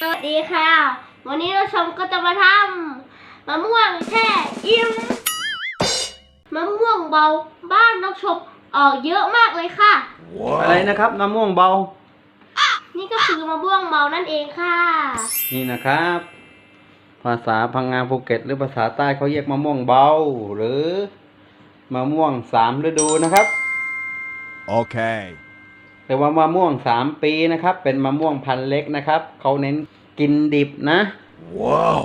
สวัสดีค่ะ วันนี้เราชมก็จะมาทำมะม่วงแช่อิ่มมะม่วงเบาบ้านน้องชมออกเยอะมากเลยค่ะ อะไรนะครับมะม่วงเบา นี่ก็คือมะม่วงเบานั่นเองค่ะ นี่นะครับ ภาษาพังงาภูเก็ต หรือภาษาใต้เขาเรียกมะม่วงเบา หรือมะม่วงสามฤดูนะครับ Okay. แต่ว่ามะม่วงสามปีนะครับ เป็นมะม่วงพันธุ์เล็กนะครับเขาเน้นกินดิบนะ Wow.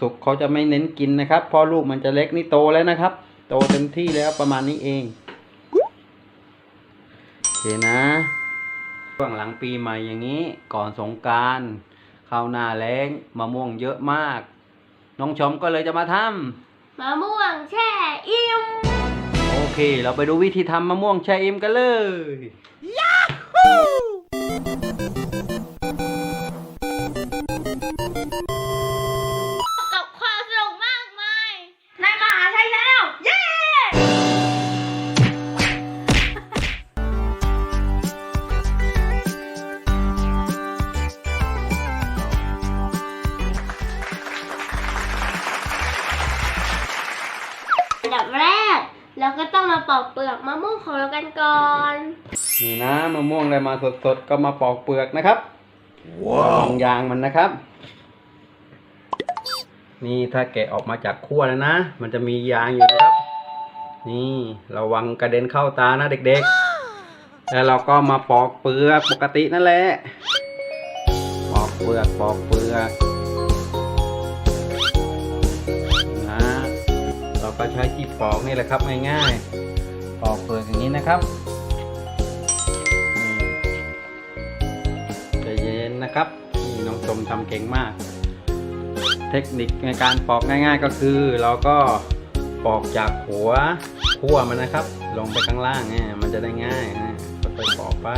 สุกๆเขาจะไม่เน้นกินนะครับเพราะลูกมันจะเล็กนี่โตแล้วนะครับ โตเต็มที่แล้วประมาณนี้เองโอเคนะช่วงหลังปีใหม่อย่างนี้ก่อนสงกรารเข้าหน้าแล้งมะม่วงเยอะมาก น้องชมก็เลยจะมาทมะม่วงแช่อิ่มำโอ เค เราไปดูวิธีทำมะม่วงแช่อิ่มกันเลยกับความสนุกมากมายในมหาชัยชาแนลเย้ อันดับแรก เราก็ต้องมาปอกเปลือกมะม่วงของเรากันก่อน นี่นะมะม่วงได้มาสดๆก็มาปอกเปลือกนะครับลอง Wow. ยางมันนะครับ นี่ถ้าแกะออกมาจากขั้วแล้วนะ มันจะมียางอยู่นะครับ นี่ระวังกระเด็นเข้าตานะเด็กๆ แล้วเราก็มาปอกเปลือกปกตินั่นแหละ ปอกเปลือกปอกเปลือก ก็ใช้ที่ปอกนี่แหละครับง่ายๆปอกเปลือกอย่างนี้นะครับใจเย็นนะครับนี่น้องชมทำเก่งมาก เทคนิคในการปอกง่าย ๆ ก็คือ เราก็ปอกจากหัวขั้วมันนะครับ ลงไปข้างล่างเนี่ยมันจะได้ง่ายนะค่อยๆปอกไป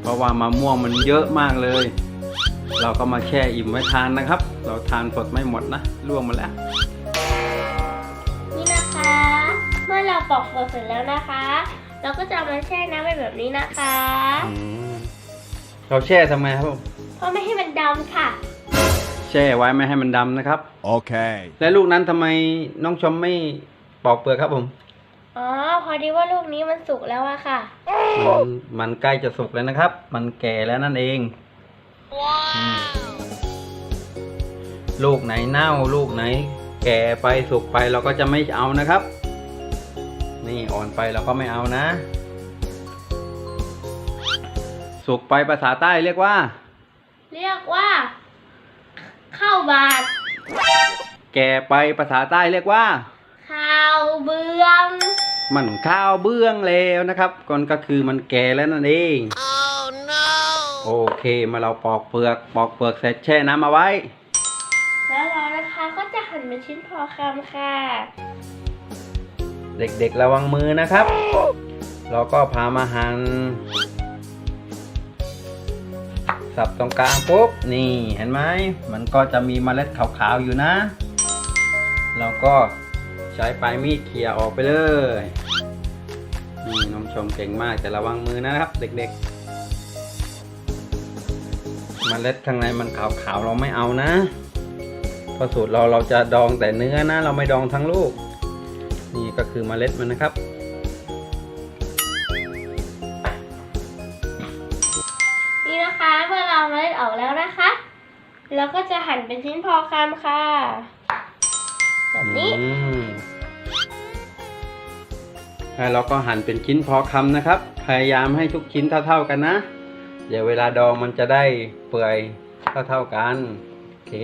เพราะว่ามะม่วงมันเยอะมากเลย เราก็มาแช่อิ่มไว้ทานนะครับ เราทานสดไม่หมดนะล่วงหมาแล้ว นี่นะคะ เมื่อเราปอกเปลือกเสร็จแล้วนะคะ เราก็จะเอามาแช่น้ำไว้แบบนี้นะคะอืมเราแช่ทำไมครับผมเพราะไม่ให้มันดำค่ะ แช่ไว้ไม่ให้มันดำนะครับ Okay. และลูกนั้นทำไมน้องชมไม่ปอกเปลือกครับผมอ๋อ พอดีว่าลูกนี้มันสุกแล้วอะค่ะ มันมันใกล้จะสุกแล้วนะครับ มันแก่แล้วนั่นเองอืม ลูกไหนเน่าลูกไหน แก่ไปสุกไปเราก็จะไม่เอานะครับ นี่อ่อนไปเราก็ไม่เอานะ สุกไปภาษาใต้เรียกว่า เรียกว่าข้าวบาดแก่ไปภาษาใต้เรียกว่า ข้าวเบือง มันข้าวเบื้องแล้วนะครับก่อนก็คือมันแก่แล้วนั่นเอง oh no โอเคมาเราปอกเปลือกปอกเปลือกเสร็จแช่น้ำเอาไว้ แล้วเรานะคะก็จะหั่นเป็นชิ้นพอคำค่ะ เด็กๆระวังมือนะครับ เราก็พามาหัน่นสับตรงกลางปุ๊บนี่เห็นไหมมันก็จะมีเมล็ดขาวๆอยู่นะ เราก็ใช้ปลายมีดเขี่ยออกไปเลยนี่น้องชมเก่งมากแต่ระวังมือนะครับ เด็กๆ เมล็ดข้างในมันขาวๆเราไม่เอานะเพราะสูตรเราเราจะดองแต่เนื้อนะ เราไม่ดองทั้งลูก นี่ก็คือเมล็ดมันนะครับ นี่นะคะเมื่อเราเมล็ดออกแล้วนะคะเราก็จะหั่นเป็นชิ้นพอคำค่ะแบบนี้อืมแล้วเราก็หั่นเป็นชิ้นพอคำนะครับ พยายามให้ทุกชิ้นเท่าๆกันนะ เดี๋ยวเวลาดองมันจะได้เปื่อยเท่าๆกันโอเค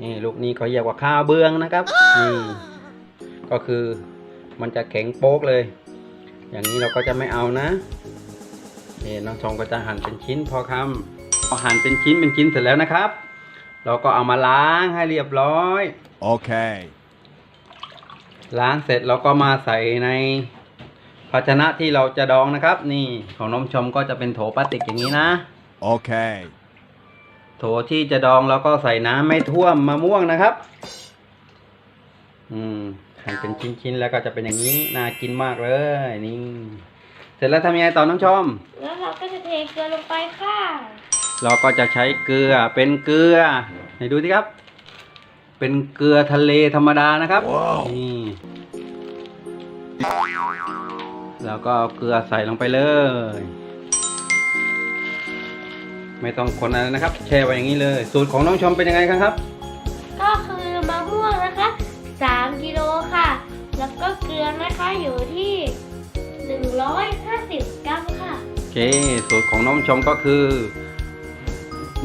นี่ลูกนี้เขาเรียกว่าข้าวเบื้องนะครับนี่ก็คือมันจะแข็งโป๊กเลย อย่างนี้เราก็จะไม่เอานะนี่น้องชมก็จะหั่นเป็นชิ้นพอคำพอหั่นเป็นชิ้นเป็นชิ้นเสร็จแล้วนะครับ เราก็เอามาล้างให้เรียบร้อย Okay. ล้างเสร็จเราก็มาใส่ใน ภาชนะที่เราจะดองนะครับ นี่ของน้องชมก็จะเป็นโถพลาสติกอย่างนี้นะ Okay. โถที่จะดองเราก็ใส่น้ำไม่ท่วมมะม่วงนะครับ อืมหั่นเป็นชิ้นๆแล้วก็จะเป็นอย่างนี้น่ากินมากเลยนี่ เสร็จแล้วทำยังไงต่อน้องชม แล้วเราก็เทเกลือลงไปค่ะเราก็จะใช้เกลือเป็นเกลือไหนดูสิครับ เป็นเกลือทะเลธรรมดานะครับว้าวนี่ แล้วก็เอาเกลือใส่ลงไปเลย ไม่ต้องคนอะไรนะครับ แช่ไว้อย่างนี้เลย สูตรของน้องชมเป็นยังไงครับ ก็คือมะม่วงนะคะ 3กิโลค่ะ แล้วก็เกลือนะคะอยู่ที่ 150 กรัมค่ะ โอเค สูตรของน้องชมก็คือ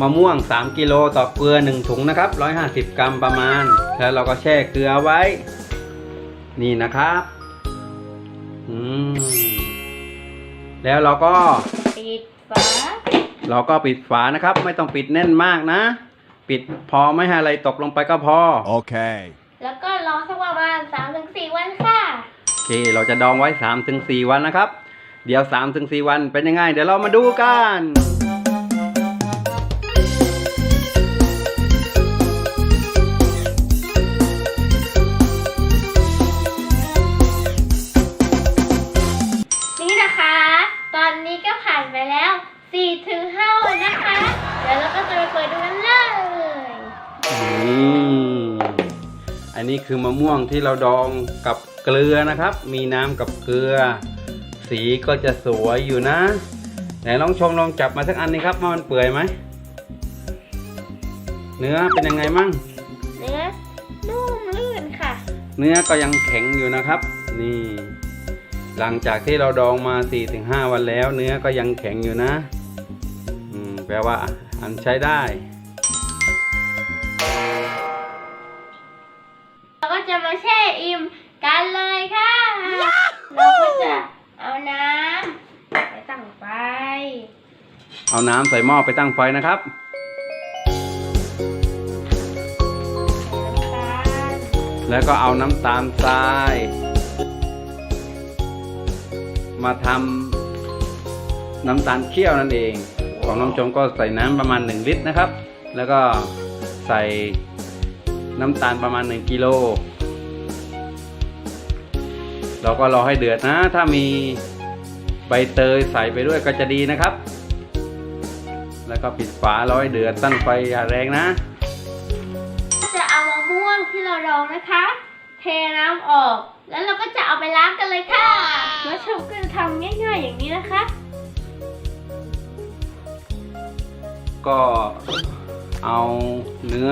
มะม่วง 3กิโลต่อเกลือ 1 ถุงนะครับ 150 กรัมประมาณ แล้วเราก็แช่เกลือไว้ นี่นะครับ อืม แล้วเราก็ ปิดฝาเราก็ปิดฝานะครับ ไม่ต้องปิดแน่นมากนะ ปิดพอไม่ให้อะไรตกลงไปก็พอ Okay. แล้วก็รอสักประมาณ3-4วันค่ะ โอเค เราจะดองไว้3-4วันนะครับ เดี๋ยว3-4วันเป็นยังไง เดี๋ยวเรามาดูกันนี่ อันนี้คือมะม่วงที่เราดองกับเกลือนะครับ มีน้ำกับเกลือ สีก็จะสวยอยู่นะ ไหนลองชมลองจับมาสักอันนี้ครับว่ามันเปื่อยไหม เนื้อเป็นยังไงมั่ง เนื้อนุ่มลื่นค่ะ เนื้อก็ยังแข็งอยู่นะครับ นี่ หลังจากที่เราดองมา 4-5 วันแล้ว เนื้อก็ยังแข็งอยู่นะ อืม แปลว่าอันใช้ได้ กันเลยค่ะ เราก็จะเอาน้ำไปตั้งไฟ เอาน้ำใส่หม้อไปตั้งไฟนะครับน้ำตาลแล้วก็เอาน้ำตาลทราย มาทำน้ำตาลเคี่ยวนั่นเอง ของน้องจมก็ใส่น้ำประมาณ 1 ลิตรนะครับ แล้วก็ใส่น้ำตาลประมาณ 1กิโล เราก็รอให้เดือดนะ ถ้ามีใบเตยใส่ไปด้วยก็จะดีนะครับ แล้วก็ปิดฝารอให้เดือดตั้งไฟอย่าแรงนะ จะเอามะม่วงที่เราดองนะคะ เทน้ำออก แล้วเราก็จะเอาไปล้างกันเลยค่ะแล้วชมก็จะทำง่ายๆอย่างนี้นะคะ ก็เอาเนื้อ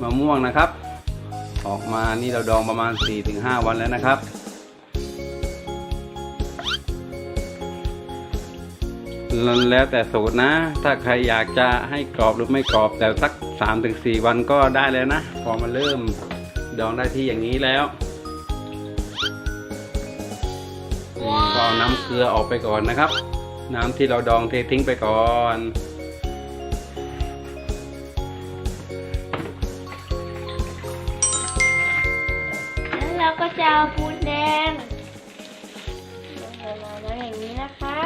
มะม่วงนะครับ ออกมานี่เราดองประมาณ 4-5 วันแล้วนะครับ แล้วแต่สูตรนะ ถ้าใครอยากจะให้กรอบหรือไม่กรอบแต่สัก 3-4 วันก็ได้แล้วนะ พอมันเริ่มดองได้ที่อย่างนี้แล้วนี่ก็เอาน้ำเกลือออกไปก่อนนะครับ น้ำที่เราดองเททิ้งไปก่อนาก็จะเอาปูนแดงลงไปมาแล้วอย่างนี้นะคะ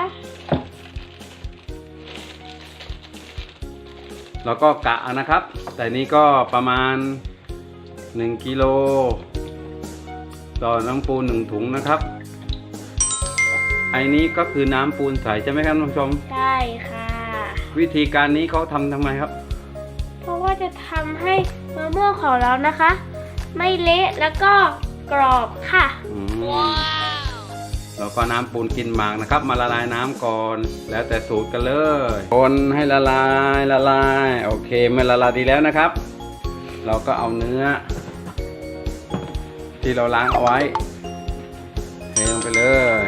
แล้วก็กะเอานะครับ แต่นี้ก็ประมาณ 1กิโลต่อน้ำปูนหนึ่งถุงนะครับ ไอ้นี้ก็คือน้ำปูนใสใช่ไหมครับท่านผู้ชม ใช่ค่ะ วิธีการนี้เขาทำทำไมครับ เพราะว่าจะทำให้มะม่วงของเรานะคะ ไม่เละแล้วก็ กรอบค่ะ อืมแล้วก็น้ำปูนกินหมากนะครับ มาละลายน้ำก่อน แล้วแต่สูตรกันเลย คนให้ละลายละลาย โอเคเมื่อละลายดีแล้วนะครับ เราก็เอาเนื้อ ที่เราล้างเอาไว้เทลงไปเลย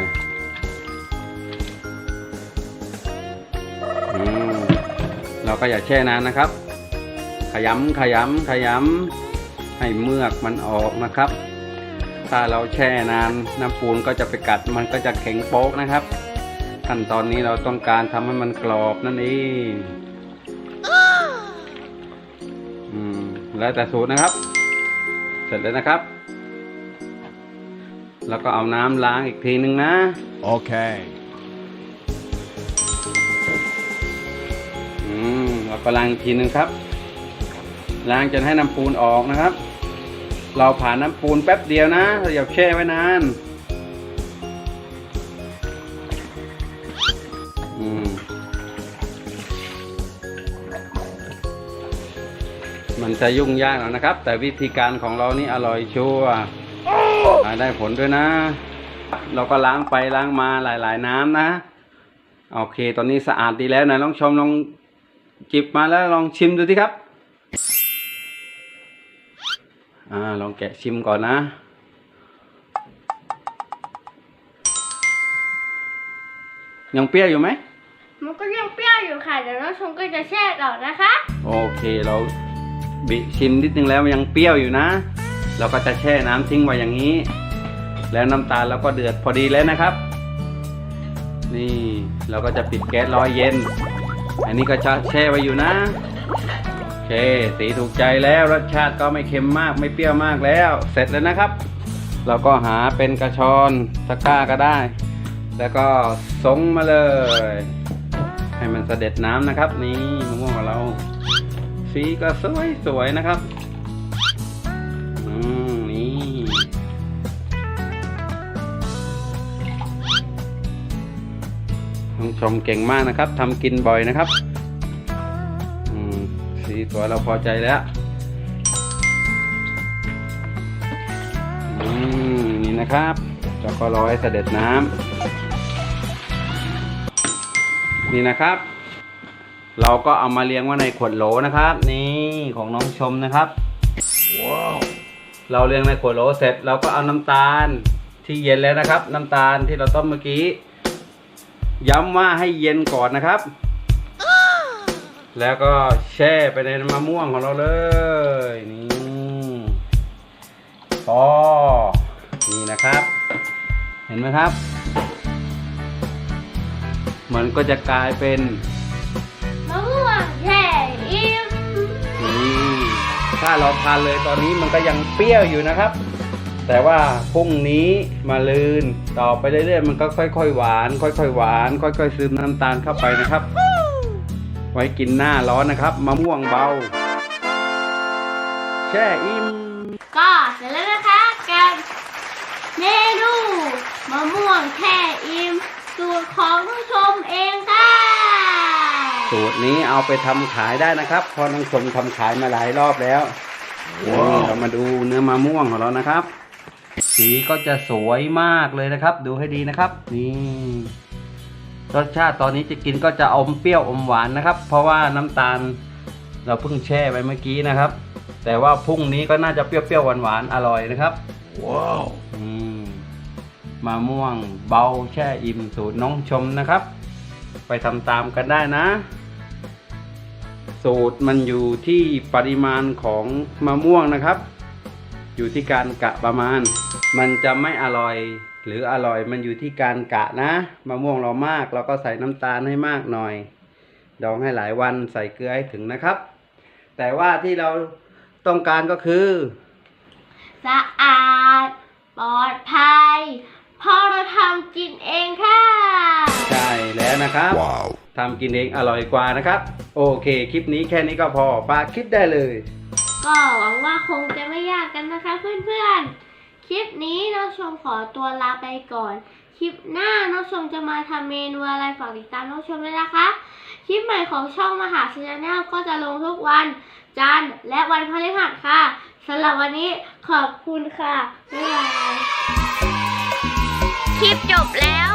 อืมเราก็อย่าแช่นานนะครับ ขยำขยำขยำให้เมือกมันออกนะครับ ถ้าเราแช่นานน้ำปูนก็จะไปกัดมันก็จะแข็งโป๊กนะครับ ขั้นตอนนี้เราต้องการทำให้มันกรอบนั่นเองอืมแล้วแต่สูตรนะครับ เสร็จแล้วนะครับ แล้วก็เอาน้ำล้างอีกทีนึงนะ Okay. อืมแล้วก็ล้างอีกทีนึงครับล้างจนให้น้ำปูนออกนะครับ เราผ่านน้ำปูนแป๊บเดียวนะอย่าแช่ไว้นานมันจะยุ่งยากแล้วนะครับ แต่วิธีการของเรานี่อร่อยชัวร์ได้ผลด้วยนะ เราก็ล้างไปล้างมาหลาย ๆ น้ำนะ โอเค ตอนนี้สะอาดดีแล้วนะลองชมลองจิบมาแล้วลองชิมดูที่ครับ อ่าลองแกะชิมก่อนนะ ยังเปรี้ยวอยู่ไหม มันก็ยังเปรี้ยวอยู่ค่ะ เดี๋ยวน้องชมก็จะแช่ต่อนะคะ โอเคเราบิชิมนิดนึงแล้วมันยังเปรี้ยวอยู่นะ เราก็จะแช่น้ำทิ้งไว้อย่างนี้ แล้วน้ำตาลเราก็เดือดพอดีแล้วนะครับ นี่เราก็จะปิดแก๊สร้อยเย็น อันนี้ก็จะแช่ไว้อยู่นะโอ เค สีถูกใจแล้วรสชาติก็ไม่เค็มมากไม่เปรี้ยวมากแล้ว เสร็จแล้วนะครับ เราก็หาเป็นกระชอนตะกร้าก็ได้ แล้วก็สงมาเลย ให้มันเสด็จน้ำนะครับ นี่มะม่วงของเรา สีก็สวยสวยนะครับอืมนี่น้องชมเก่งมากนะครับทำกินบ่อยนะครับ สีสวยเราพอใจแล้วอืมนี่นะครับแล้วก็รอให้เสด็จน้ำนี่นะครับ เราก็เอามาเลี้ยงไว้ในขวดโหลนะครับ นี่ของน้องชมนะครับ Wow. เราเลี้ยงในขวดโหลเสร็จ เราก็เอาน้ำตาลที่เย็นแล้วนะครับ น้ำตาลที่เราต้มเมื่อกี้ ย้ำว่าให้เย็นก่อนนะครับ แล้วก็แช่ไปในมะม่วงของเราเลยนี่พอนี่นะครับ เห็นไหมครับ มันก็จะกลายเป็นมะม่วงแช่อิ่มนี่ถ้าเราทานเลยตอนนี้มันก็ยังเปรี้ยวอยู่นะครับ แต่ว่าพรุ่งนี้มาลืนต่อไปเรื่อยๆมันก็ค่อยๆหวาน ค่อยๆหวาน ค่อยๆซึมน้ำตาลเข้าไปนะครับ ไว้กินหน้าร้อนนะครับมะม่วงเบา แช่อิ่มก็เสร็จแล้วนะคะกับเมนูมะม่วงแช่อิ่มสูตรของน้องชมเองค่ะ สูตรนี้เอาไปทำขายได้นะครับเพราะน้องชมทำขายมาหลายรอบแล้วนี่เรามาดูเนื้อมะม่วงของเรานะครับ สีก็จะสวยมากเลยนะครับ ดูให้ดีนะครับ นี่ รสชาติตอนนี้จะกินก็จะอมเปรี้ยวอมหวานนะครับ เพราะว่าน้ำตาลเราเพิ่งแช่ไว้เมื่อกี้นะครับ แต่ว่าพรุ่งนี้ก็น่าจะเปรี้ยวๆหวานๆอร่อยนะครับ Wow. อืมมะม่วงเบาแช่อิ่มสูตรน้องชมนะครับ ไปทำตามกันได้นะ สูตรมันอยู่ที่ปริมาณของมะม่วงนะครับ อยู่ที่การกะประมาณ มันจะไม่อร่อยหรืออร่อยมันอยู่ที่การกะนะมะม่วงเรามากเราก็ใส่น้ำตาลให้มากหน่อย ดองให้หลายวันใส่เกลือให้ถึงนะครับ แต่ว่าที่เราต้องการก็คือ สะอาด ปลอดภัยเพราะเราทำกินเองค่ะใช่แล้วนะครับ Wow. ทำกินเองอร่อยกว่านะครับ โอเค คลิปนี้แค่นี้ก็พอฝากคลิปได้เลย ก็หวังว่าคงจะไม่ยากกันนะคะเพื่อนๆ คลิปนี้น้องชมขอตัวลาไปก่อน คลิปหน้าน้องชมจะมาทำเมนูอะไรฝากติดตามน้องชมด้วยนะคะ คลิปใหม่ของช่องมหาชแนลก็จะลงทุกวันจันทร์และวันพฤหัสค่ะสำหรับวันนี้ขอบคุณค่ะบ๊ายบาย คลิปจบแล้ว